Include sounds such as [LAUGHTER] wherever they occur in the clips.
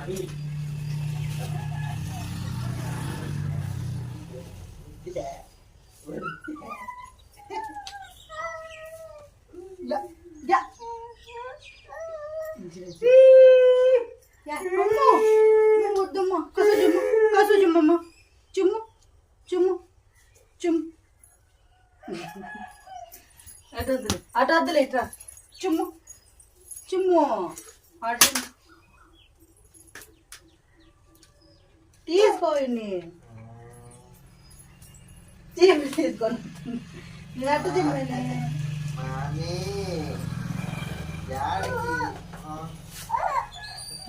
Ya, అమ్మో నువ్వు వద్దమ్మా కసు చుమ్ము కసు చుమ్మమ్మ చుమ్ము చుమ్ము చుమ్ము అటు వద్దులే అటు వద్దులే ఇట్రా చుమ్ము చుమ్ము అటు తీసుకోండి. తీసుకోండి. నేను అటు తిమ్మని మామీ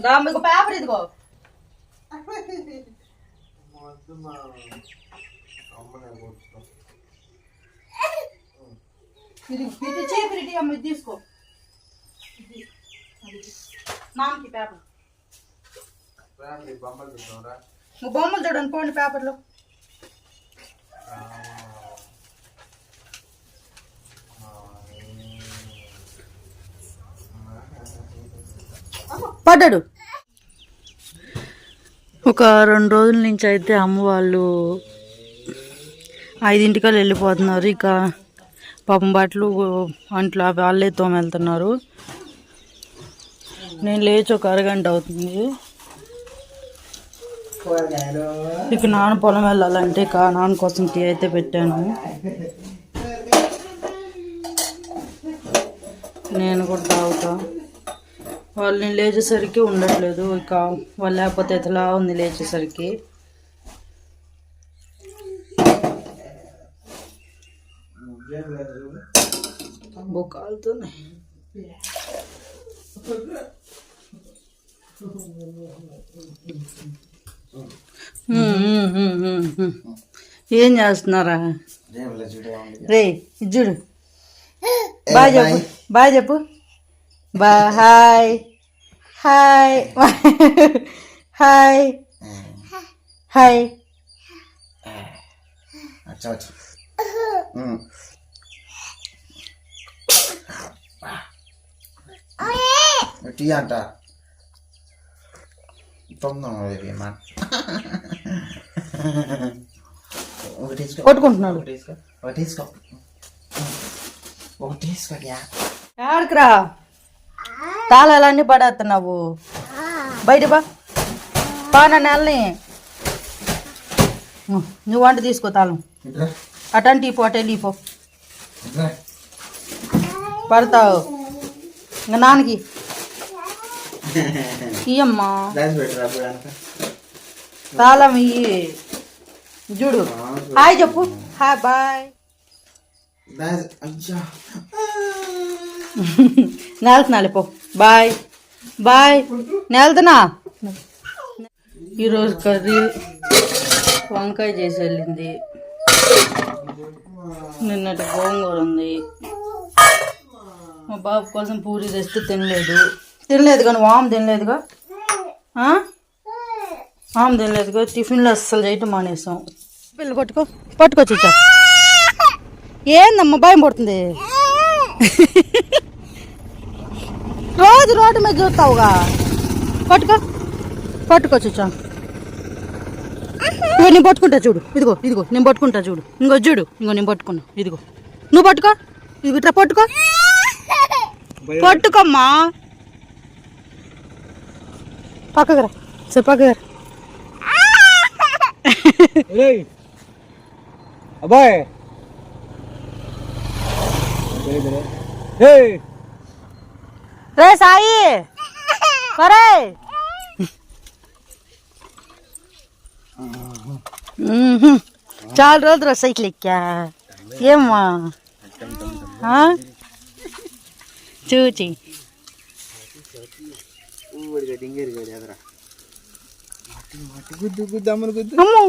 రా మీకు పేపర్ ఇదిగో. ఇది ఇది చీపురు అమ్మ ఇది తీసుకో. మామకి పేపర్. బొమ్మలు చూద్దాం రా బొమ్మలు చూడండి పోండి పేపర్లో. పడ్డాడు. ఒక రెండు రోజుల నుంచి అయితే అమ్మ వాళ్ళు ఐదింటికల్ వెళ్ళిపోతున్నారు. ఇక పాపం బట్టలు అంట్లో వాళ్ళే తోమెళ్తున్నారు. నేను లేచి ఒక అరగంట అవుతుంది. ఇక నాన్న పొలం వెళ్ళాలంటే ఇక నాన్న కోసం టీ అయితే పెట్టాను. నేను కూడా తాగుతా. వాళ్ళు నేను లేచేసరికి ఉండట్లేదు. ఇక వాళ్ళు లేకపోతే ఎట్లా ఉంది లేచేసరికి? ఏం చేస్తున్నారా. రే ఇది చూడు. బాయ్ చెప్పు బాయ్. చెప్పు. బా hi. Hi. Hi. Hi. Tea అంట. తొందర ఏమా ఒకటి తీసుకో. కొట్టుకుంటున్నాడు ఆడకురా తాళాలన్నీ పడేస్తున్నావు? బయట బా పాన నెలని. నువ్వు వంట తీసుకో తాళం. అటంటి పో అటే పో. పడతావు. ఇంకా నాన్నకి. [LAUGHS] ఇయ్యమ్మా. తాళం ఇయ్యి. చూడు. హాయ్ చెప్పు. Hi bye. [LAUGHS] నెలుతున్నాలే పో. బాయ్. బాయ్. నెలుతున్నా ఈరోజు కర్రీ వంకాయ చేసి వెళ్ళింది. నిన్నటి గోంగూర ఉంది. మా బాబు కోసం పూరి తెస్తే తినలేదు. తినలేదు కానీ వామ్ తినలేదుగా? ఆ? వామ్ తినలేదుగా? టిఫిన్లో అస్సలు చేయటం మానేసాం. పిల్లలు పట్టుకో. పట్టుకో చూచా ఏందమ్మా భయం పడుతుంది? రోజు రోడ్డు మీద చూస్తావుగా. పట్టుకో. పట్టుకో చూచా ఇగో నేను పట్టుకుంటా చూడు. ఇదిగో ఇదిగో నేను పట్టుకుంటా చూడు. ఇంకో చూడు. ఇంకో నేను పట్టుకున్నా. ఇదిగో. నువ్వు పట్టుకో. ఇదిగో ఇట్లా పట్టుకో. పట్టుకోమ్మా. పక్కకు రా సరే పక్కకు రా అబ్బాయ్ రే సాయి పరే చాలా రోజులు రా సైకిల్ ఎక్కా ఏమ్మా ఆ? చూచి గుద్దు గుద్దు అమ్మను గుద్దు. అమ్మో!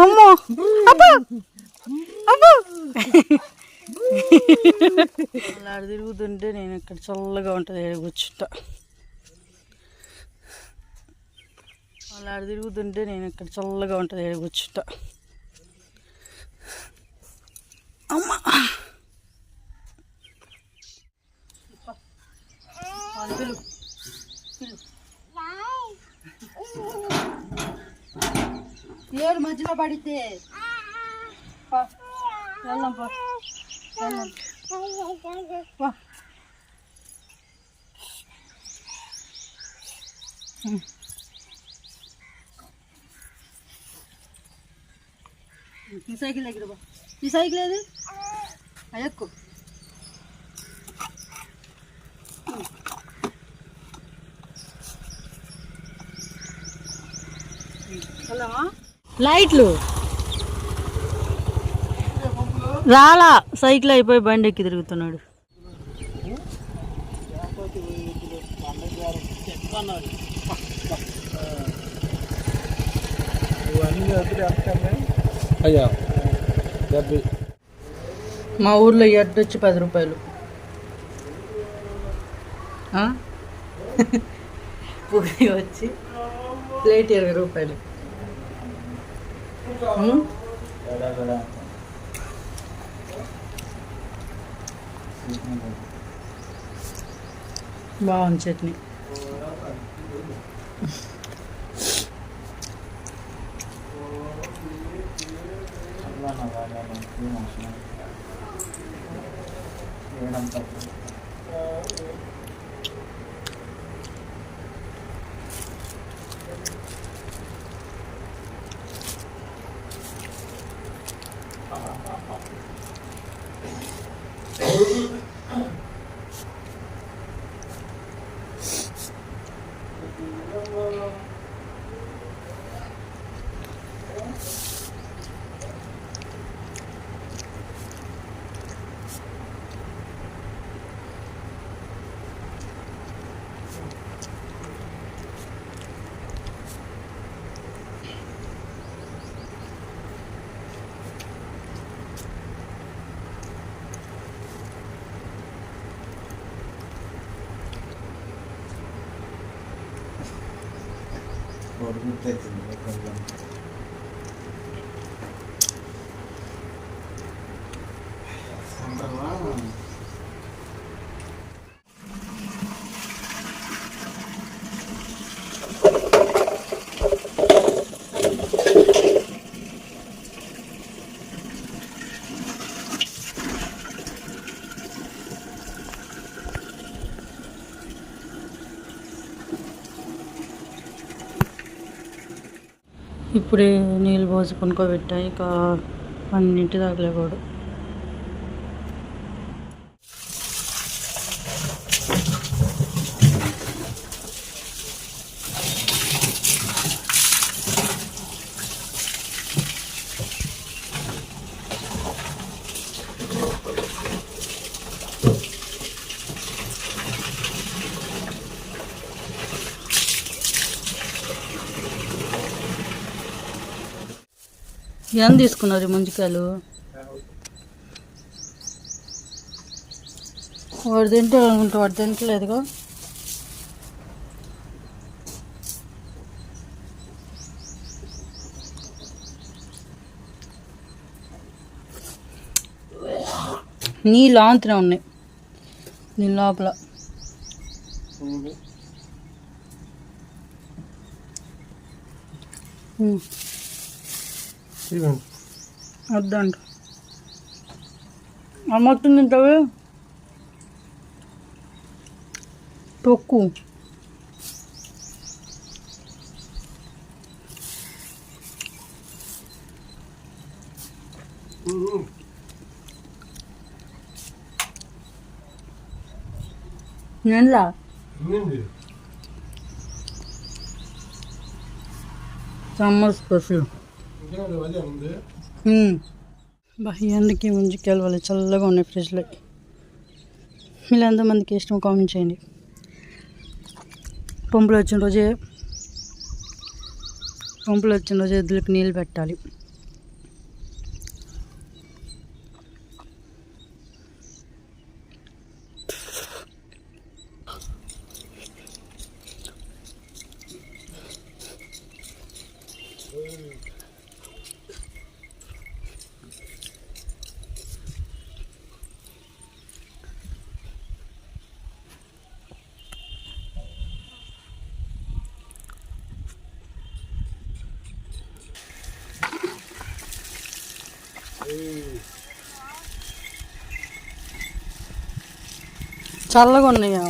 అమ్మో! అబ్బో! అబ్బో! అలా తిరుగుతుంటే నేను ఇక్కడ చల్లగా ఉంటుంది కూర్చుంటా. అలా తిరుగుతుంటే నేను ఇక్కడ చల్లగా ఉంటుంది కూర్చుంటా. అమ్మా! మధ్యలో పడితే? పా. వెళ్దాం పా. వెళ్దాం. ఈ సైకిల్ దగ్గర బా ఈ సైకిల్ ఏది? అది ఎక్కువ లైట్లు. రాలా సైకిల్ అయిపోయి బండి ఎక్కి తిరుగుతున్నాడు. అయ్యా డెబ్బై. మా ఊర్లో ఎడ్డు వచ్చి పది రూపాయలు? [LAUGHS] పూరి వచ్చి ప్లేట్ ఇరవై రూపాయలు. ఉం? బాగుంది చట్నీ 我就不带你们了。ఇప్పుడే నీళ్ళు పోసి పనుకోబెట్టా ఇక పన్నెండింటి దాకా లేవాడు ఎంత తీసుకున్నారు ముంజికాయలు? వాడు తింటే అనుకుంటా వాడు తింటలేదుగా నీళ్ళు ఆంతనే ఉన్నాయి. దీని లోపల. ఉమ్. వద్దంట. అమ్మట్టు తింటావే తొక్కు. నేనులా సమ్మర్ స్పెషల్. ఎండకి ముందుకెళ్ళి వాళ్ళు చల్లగా ఉన్నాయి ఫ్రిడ్జ్లో. మీరు ఎంతమందికి ఇష్టం కామెంట్ చేయండి. పంపులు వచ్చిన రోజే పంపులు వచ్చిన రోజే ఎద్దులకు నీళ్ళు పెట్టాలి. చల్లగా ఉన్నాయా